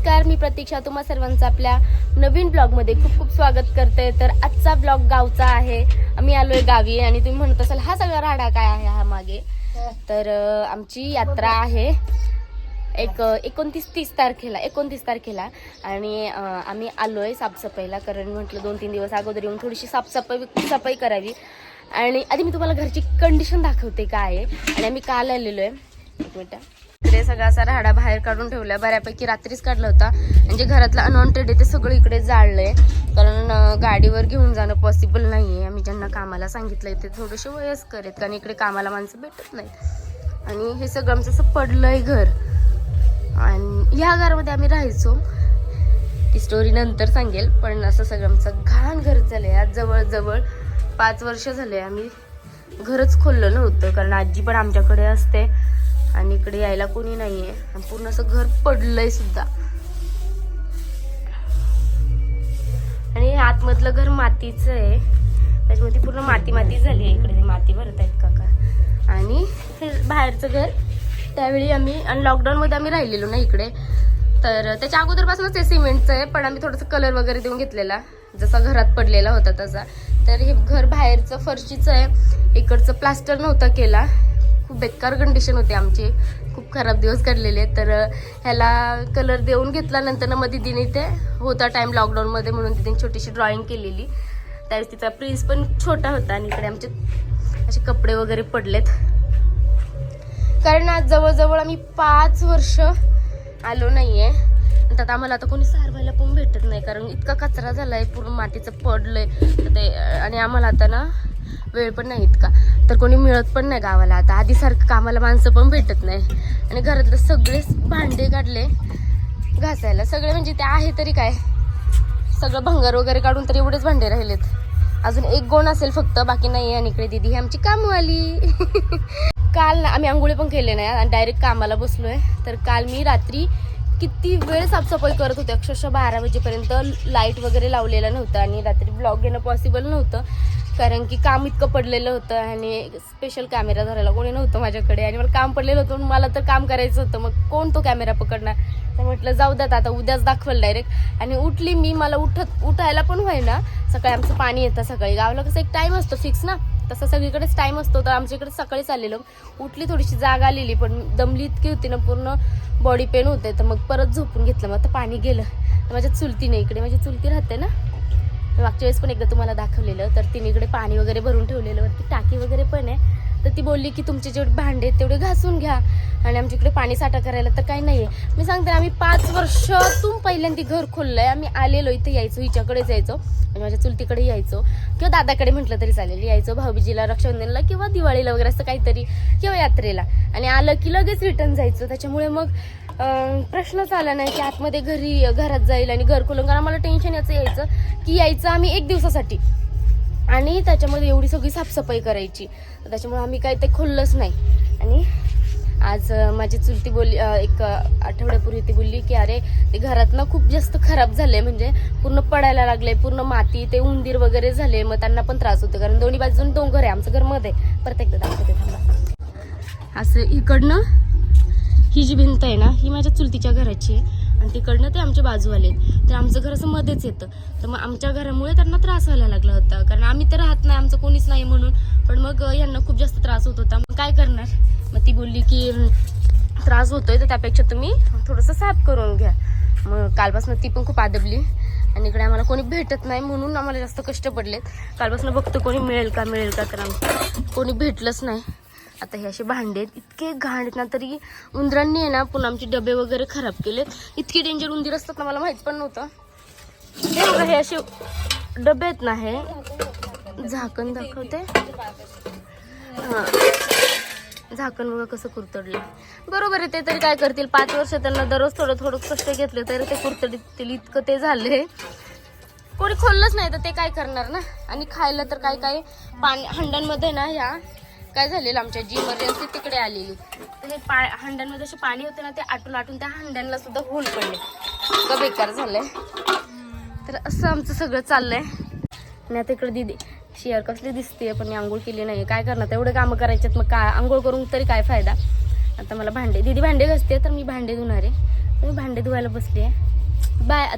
नमस्कार मी प्रतीक्षा. तुम्हा सर्वांचं आपल्या नवीन ब्लॉगमध्ये खूप खूप स्वागत करते. तर आजचा ब्लॉग गावचा आहे. आम्ही आलोय गावी आणि तुम्ही म्हणत असाल हा सगळा राडा काय आहे हा मागे? तर अं, आमची यात्रा आहे एक एकोणतीस तीस तारखेला एकोणतीस तारखेला. आणि अं, आम्ही आलोय साफसफाईला कारण म्हटलं दोन तीन दिवस अगोदर येऊन थोडीशी साफसफाई सफाई करावी. आणि आधी मी तुम्हाला घरची कंडिशन दाखवते काय आहे. आणि आम्ही काल आलेलो आहे एक मिनटं. इकडे सगळा असा राहाडा बाहेर काढून ठेवला बऱ्यापैकी रात्रीच काढला होता. म्हणजे घरातला घरातलं अनवॉन्टेड आहे ते सगळं इकडे जाळलंय. कारण गाडीवर घेऊन जाणं पॉसिबल नाही आहे आम्ही ज्यांना कामाला सांगितलंय ते थोडेसे वयस्कर आहेत. कारण इकडे कामाला माणसं भेटत नाहीत. आणि हे सगळं आमचं असं पडलंय घर. आणि ह्या घरामध्ये आम्ही राहायचो. ती स्टोरी नंतर सांगेल. पण असं सगळं आमचं घाण घर झालंय. आज जवळजवळ पाच वर्ष झाले आम्ही घरच खोललं नव्हतं. कारण आजी पण आमच्याकडे असते. आणि इकडे यायला कोणी नाहीये. आणि पूर्ण असं घर पडलंय सुद्धा. आणि आतमधलं घर मातीचं आहे. त्याच्यामध्ये पूर्ण माती माती झाली आहे इकडे. माती भरत आहेत काका. आणि हे बाहेरचं घर. त्यावेळी आम्ही आणि लॉकडाऊनमध्ये आम्ही राहिलेलो ना इकडे. तर त्याच्या अगोदरपासूनच ते सिमेंटचं आहे पण आम्ही थोडंसं कलर वगैरे देऊन घेतलेला. जसा घरात पडलेला होता तसा. तर हे घर बाहेरचं फरशीचं आहे. इकडचं प्लास्टर नव्हता केला. खूप बेकार कंडिशन होते आमची. खूप खराब दिवस काढलेले तर ह्याला कलर देऊन घेतल्यानंतर ना मग दिदीने ते होता टाईम लॉकडाऊनमध्ये म्हणून तिने छोटीशी ड्रॉइंग केलेली. त्यावेळेस तिचा प्रिन्स पण छोटा होता आणि इकडे आमचे असे कपडे वगैरे पडलेत. कारण आज जवळजवळ आम्ही पाच वर्ष आलो नाहीये. आणि त्यात आम्हाला आता कोणी सारवायला पण भेटत नाही. कारण इतका कचरा झाला आहे पूर्ण मातीचं पडलं तर ते आणि आम्हाला आता ना वेळ पण नाही इतका. तर कोणी मिळत पण नाही गावाला. आता आधीसारखं कामाला माणसं पण भेटत नाही. आणि घरातले सगळेच भांडे काढले घासायला. सगळे म्हणजे ते आहे तरी काय? सगळं भंगार वगैरे काढून तरी एवढेच भांडे राहिलेत. अजून एक गोण असेल फक्त बाकी नाही आणि इकडे दिदी. ही आमची कामवाली. काल ना आम्ही आंघोळी पण केले नाही. आणि डायरेक्ट कामाला बसलो आहे तर काल मी रात्री किती वेळ साफसफाई करत होते? अक्षरशः बारा वाजेपर्यंत लाइट वगैरे लावलेला नव्हतं आणि रात्री ब्लॉग घेणं पॉसिबल नव्हतं. कारण की काम इतकं पडलेलं होतं आणि स्पेशल कॅमेरा धरायला कोणी नव्हतं माझ्याकडे आणि मला काम पडलेलं होतं मला तर काम करायचं होतं. मग कोण तो कॅमेरा पकडणार? तर म्हटलं जाऊ द्यात आता उद्याच दाखवलं डायरेक्ट आणि उठली मी मला उठत उठायला पण होईना. सकाळी आमचं पाणी येतं सकाळी गावाला. कसं एक टाईम असतो फिक्स ना? तसा सगळीकडेच टाईम असतो. तर आमच्या इकडे सकाळी चाललेलं उठली थोडीशी जाग आलेली पण दमली इतकी होती ना पूर्ण बॉडी पेन होते. तर मग परत झोपून घेतलं. मग आता पाणी गेलं. तर माझ्या चुलतीने इकडे माझी चुलती राहते ना? मागच्या वेळेस पण एकदा तुम्हाला दाखवलेलं तर तिने इकडे पाणी वगैरे भरून ठेवलेलं वरती टाकी वगैरे पण आहे. तर ती बोलली की तुमचे जेवढे भांडे आहेत तेवढे घासून घ्या आणि आमच्या इकडे पाणी साठा करायला तर काही नाही आहे मी सांगते आम्ही पाच वर्षातून पहिल्यांदा घर खोललं आहे आम्ही आलेलो इथे यायचो हिच्याकडेच यायचो. आणि माझ्या चुलतीकडे यायचो. किंवा दादाकडे म्हटलं तरी चालेल. यायचो भाऊबीजीला रक्षाबंधनला किंवा दिवाळीला वगैरे असं काहीतरी किंवा यात्रेला. आणि आलं की लगेच रिटर्न जायचं. त्याच्यामुळे मग प्रश्नच आला नाही की आतमध्ये घरी घरात जाईल आणि घर खोलून. कारण आम्हाला टेन्शन याचं यायचं की यायचं आम्ही एक दिवसासाठी. आणि त्याच्यामध्ये एवढी सगळी साफसफाई करायची. त्याच्यामुळे आम्ही काही ते खोललंच नाही. आणि आज माझी चुलती बोलली एक आठवड्यापूर्वी ती बोलली की अरे ते घरात ना खूप जास्त खराब झाले म्हणजे पूर्ण पडायला लागले पूर्ण माती ते उंदीर वगैरे झाले. मग त्यांना पण त्रास होतो कारण दोन्ही बाजून डोंगर आहे. आमचं घरमध्ये प्रत्येकदा दाखवते थांबा. असं इकडनं ही जी भिंत आहे ना ही माझ्या चुलतीच्या घराची आहे. आणि तिकडनं ते आमच्या बाजूवाले तर आमचं घर असं मध्येच येतं. तर मग आमच्या घरामुळे त्यांना त्रास व्हायला लागला होता. कारण आम्ही तर राहत नाही आमचं कोणीच नाही म्हणून. पण मग यांना खूप जास्त त्रास होत होता. मग काय करणार? मग ती बोलली की त्रास होतोय तर त्यापेक्षा तुम्ही थोडंसं साफ करून घ्या. मग कालपासून ती पण खूप आदबली. आणि इकडे आम्हाला कोणी भेटत नाही म्हणून आम्हाला जास्त कष्ट पडलेत. कालपासून बघतो कोणी मिळेल का मिळेल का तर आम्ही कोणी भेटलंच नाही. आता हे असे भांडे आहेत. इतके घाण आहेत ना तरी उंदरांनी आहे ना पुन्हा आमचे डबे वगैरे खराब केलेत. इतके डेंजर उंदीर असतात ना मला माहीत पण नव्हतं. हे बघा हे असे डबे आहेत ना हे. झाकण दाखवते. हां. झाकण बघा कसं कुरतडलं बरोबर आहे ते तरी काय करतील? पाच वर्ष त्यांना दररोज थोडं थोडं कष्ट घेतले तरी ते कुरतडतील. इतकं ते झाले. कोणी खोललंच नाही तर ते काय करणार ना? आणि खायला तर काय काय पाणी हंड्यांमध्ये ना ह्या काय झालेलं? आमच्या जी इमर्जन्सी तिकडे आलेली. तर हे पा हंड्यांमध्ये असे पाणी होते ना ते आटून आटून त्या हंड्यांना सुद्धा होल पडले. इतकं बेकार झालंय. तर असं आमचं सगळं चाललंय. आणि आता इकडे दिदी शेअर कसली दिसते पण मी आंघोळ केली नाही काय करणार? तेवढे कामं करायच्यात मग काय? आंघोळ करून तरी काय फायदा? आता मला भांडे दिदी भांडे घासते तर मी भांडे धुणार आहे. मी भांडे धुवायला बसली आहे बाय.